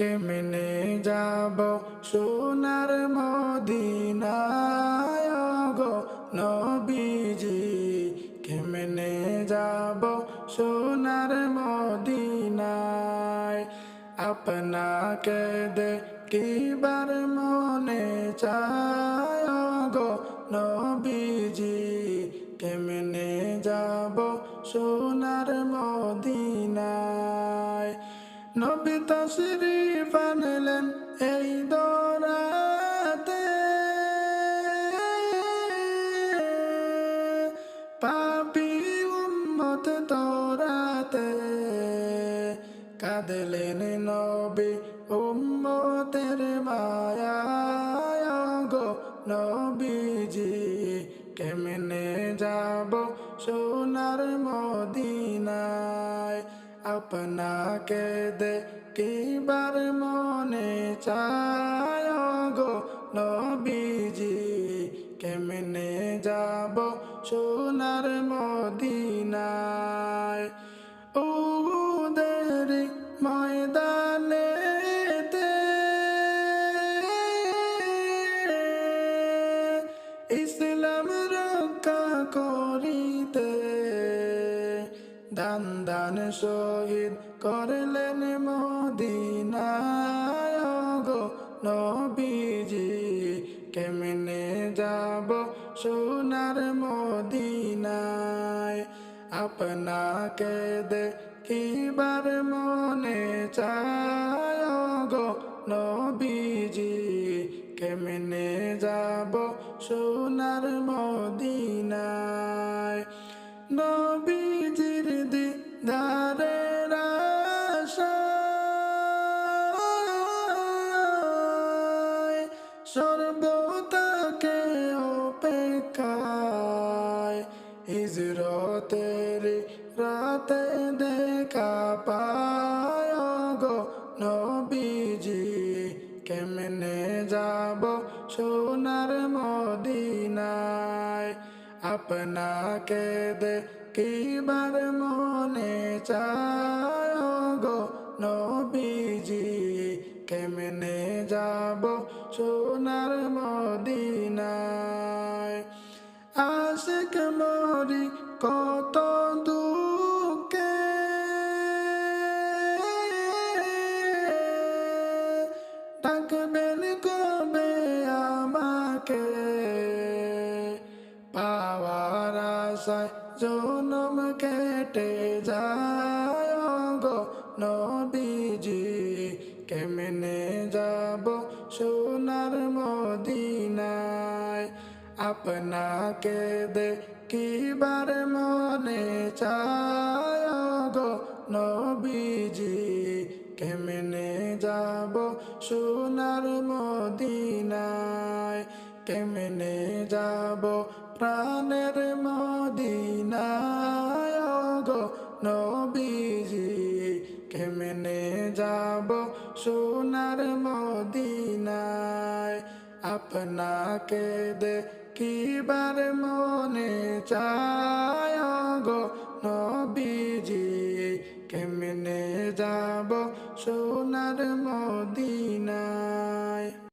কেমনে যাব? সোনার মদিনায় গো নবীজি কেমনে যাব? সোনার মদিনায় আপনাকে দেখিবার মনে চায় গো নবীজি কেমনে যাব? সোনার মদিনায় তশরিফ আনলেন এই দরাতে পাপি উম্মত তোরাতে কাঁদলেন নবী উম্মতের মায়া গো নবীজি কেমনে যাব সোনার মদিনায় আপনাকে দেখিবার মনে চায় গো নবীজি, কেমনে যাব সোনার মদিনায়? উদের ময়দানেতে ইসলাম রক্ষা করিতে দান দান শহীদ করলেন নবীজি, কেমনে যাব সোনার মদিনায়? আপনাকে দেখিবার মনে চায় গো নবীজি, কেমনে যাব সোনার মদিনায়? নবীজির দিদারে কেমনে যাব সোনার মদিনায়। আপনাকে দেখিবার মনে চায় গো নবীজি, কেমনে যাব সোনার মদিনায়? আশিক মরি কত আশায় জনম কেটে যায় গো নবীজি কেমনে যাব সোনার মদিনায়? আপনাকে দেখিবার মনে চায় গো নবীজি। কেমনে যাব সোনার মদিনায়? কেমনে যাব প্রাণের মদিনায় গো নবীজি কেমনে যাব সোনার মদিনায় আপনাকে দেখিবার মনে চায় গো নবীজি কেমনে যাব সোনার মদিনায়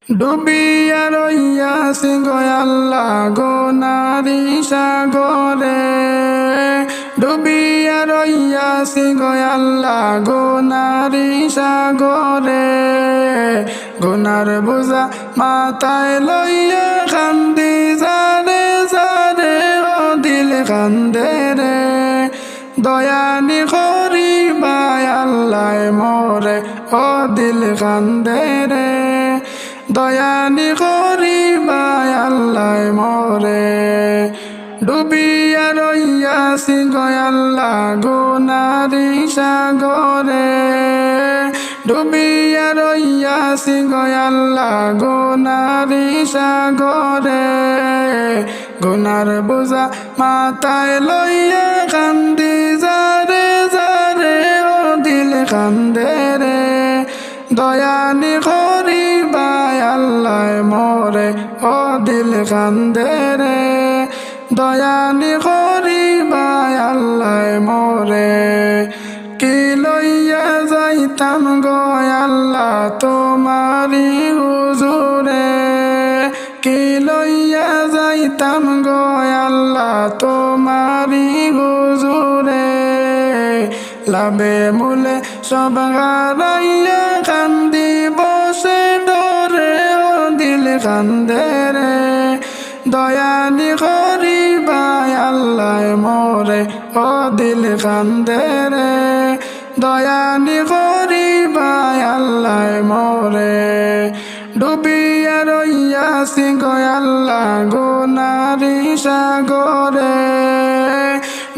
ডুবিয়া রইয়া সিংহ আল্লাহ গো নারী সাগরে। ডুবিয়া রইয়া সিংহ আল্লাহ গো নারী সাগরে। গুনার বোঝা মাথায় লইয়া কান্দি জারে জারে ও দিল কান্দে রে। দয়ানি করি বাই আল্লাহ মোরে, ও দিল কান্দে রে। দয়ানি করি আল্লাহ মোরে, ডুবিয়া রইয়া সিংহ আল্লাহ গুনারি সাগরে, ডুবিয়া রইয়া সিংহ আল্লাহ গুনারি সাগরে, গুনার বোঝা মাথায় লইয়া কান্দি যারে যারে ও দিল কান্দে রে। দয়ানি দিল কান্দে রে। দয়ানি করি বাই আল্লাহ মোরে। কি লইয়া যাইতাম গো, আল্লাহ তোমারি হুজুরে। কি লইয়া যাইতাম গো, আল্লাহ তোমারি হুজুরে। লাভে মূলে সব হারাইয়া কান্দি দিল কান্দে রে দয়ানি করিবাই আল্লাহ মোরে, ও দিল কান্দে রে দয়ানি করিবাই আল্লাহ মোরে, ডুবিয়া রইয়া সিংহ, আল্লাহ গুনারি সাগরে।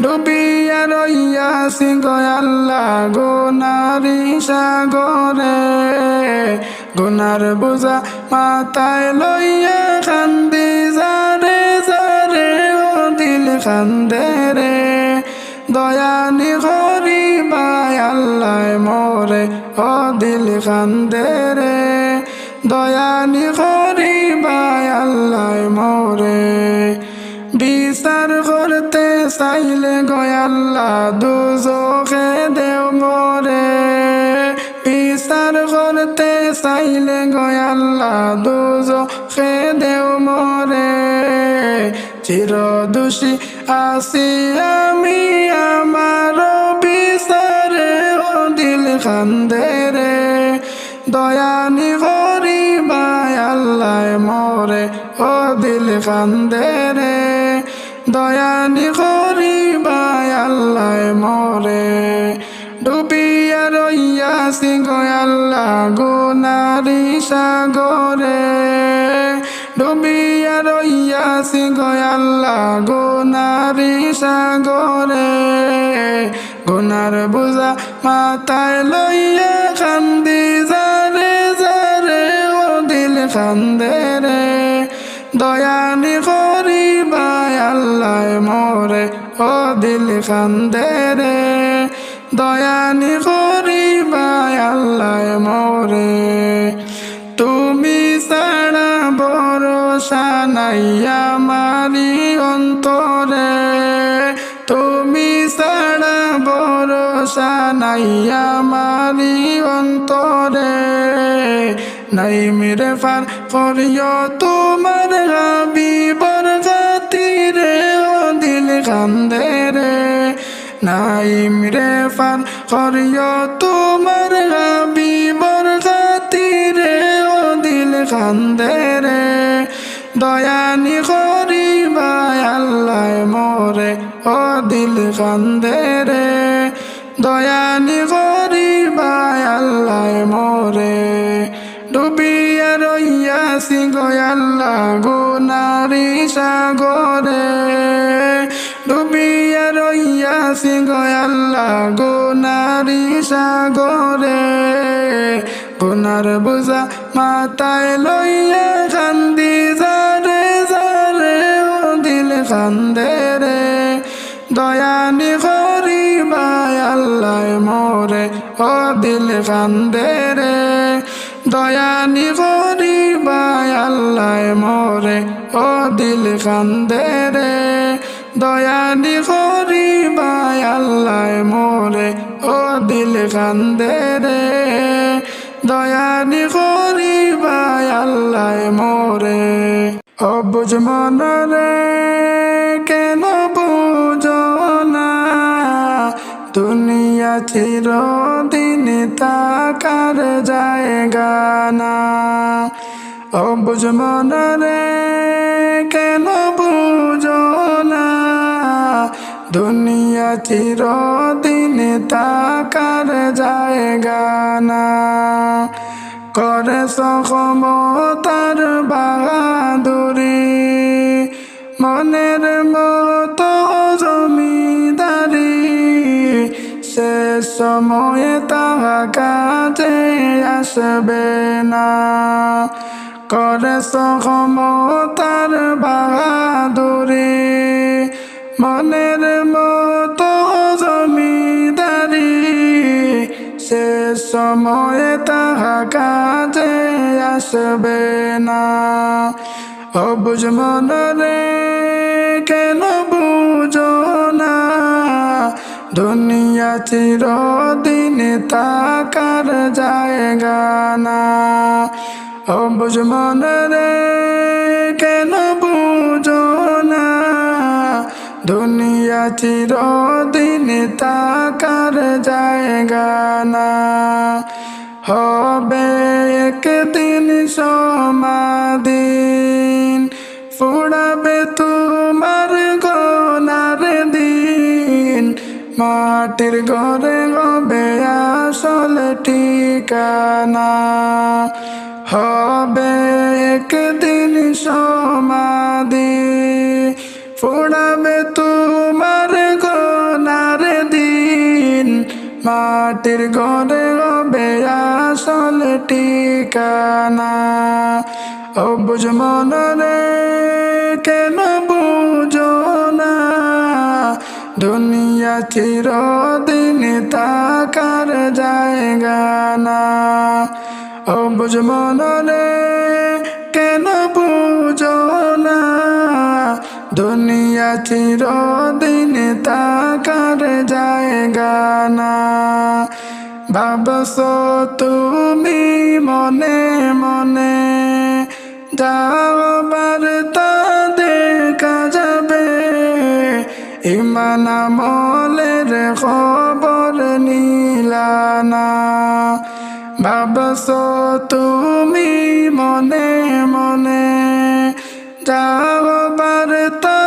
ডুবিয়া রইয়া সিংহ, আল্লাহ গুনারি সাগরে। গুনার বুঝা মাথায় লইয়া কান্দি যারে যারে ও দিল কান্দে রে। দয়ানি করিবাই আল্লাহ মোরে ও দিল কান্দে রে। দয়ানি করিবাই আল্লাহ মোরে। বিচার করতে চাইলে গয়াল্লা দুজোকে দেও মরে। চাইলে গয়াল্লা দুজোকে দেও মরে। চির দোষী আসি আমি আমার বিচারে ও দিল খান্দে রে দয়ানি করিবাই আল্লাহ মরে ও দিল কান্দে রে দয়ানি করিবাই আল্লাহ মরে। ডুবিয়া রইয়া সিংহ আল্লাহ গুনারি সাগরে। ডুবিয়া রইয়া সিংহ আল্লাহ গুনারি সাগরে। গুনার বুঝা মাথায় লইয়া কান্দি যারে যারে ও দিল কান্দে রে। দয়ানি করিবাই আল্লাহ মোরে, ও দিল কান্দে রে। দয়ানি করিবাই আল্লাহ মোরে। তুমি সারা ভরসা নাই আমারি অন্তরে। তুমি সারা ভরসা নাই আমারি অন্তরে। নাই মেরে ফার করিও তোমার হাবিবর খাতিরে ও দিল কান্দে রে নাই মেরে ফার করিও তোমার হাবিবর খাতিরে ও দিল কান্দে রে। দয়ানি করিবাই আল্লাহ মোরে, ও দিল কান্দে রে। দয়ানি করিবাই আল্লাহ মোরে। ডুবিয়া রইয়া সিংহ আল্লাহ, গুনারি সাগরে। সিংহ আল্লাহ, গুনারি সাগরে। গুনার বুঝা মাথায় লইয়া কান্দি যারে যারে ও দিল কান্দে রে। দয়ানি করিবাই আল্লাহ মোরে ও দিল কান্দে রে। দয়ানি করিবাই আল্লাহ মোরে ও দিল কান্দে রে। দয়ানি করিবাই আল্লাহ মোরে, ও দিল কান্দে রে। দয়ানি করিবাই আল্লাহ মোরে অবুজ মনরে, কেন বুঝো না? দুনিয়া চিরদিন তাকার জায়গা না। অবুজ মনরে, কেন বুঝো দুনিয়া চিরদিন তাকার জায়গা না। করে সহমতার বাহাদুরি। মনের মতো জমিদারি। সে সময়ে তাহা কাজে আসবে না। করে সহমতার বাহাদুরি। মনের সে সময়ে তাহা কাজে আসবে না। অবুজ মনরে কেন বুঝো না? দুনিয়া চিরদিন তাকার জায়গা না। ও বুঝমন রে কেন বুঝো না? দুনিয়া চিরদিন তাকার জায়গা না। হবে একদিন সমাদিন ফুড়াবে তোমার গনার দিন। মাটির ঘরে হবে আসল ঠিকানা। হবে একদিন সমাধি। ফুড়াবে মাটির ঘরে হবে আসল ঠিকানা। ও বুঝ মনরে কেন বুঝো না? দুনিয়া চিরদিন তাকার জায়গা না। ও বুঝ মনরে কেন বুঝো না? দুনিয়া চিরদিন তাকার জায়গা না ভাবস তুমি মনে মনে যাবার তা দেখা যাবে ইমান আমলের খবর নীলানা ভাবস তুমি মনে মনে যাবার তা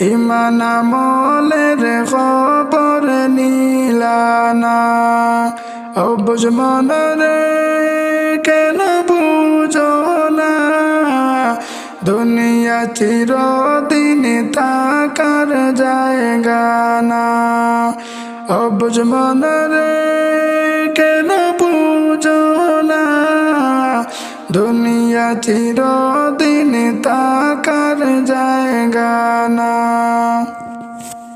ইমান আমলের খবর নীলানা। ও বুঝ মনরে কেন বুঝো না দুনিয়া চিরদিন তাকার জায়গা না ও বুঝ মনরে কেন না দুনিয়া চিরদিন তাকার জায়গা না।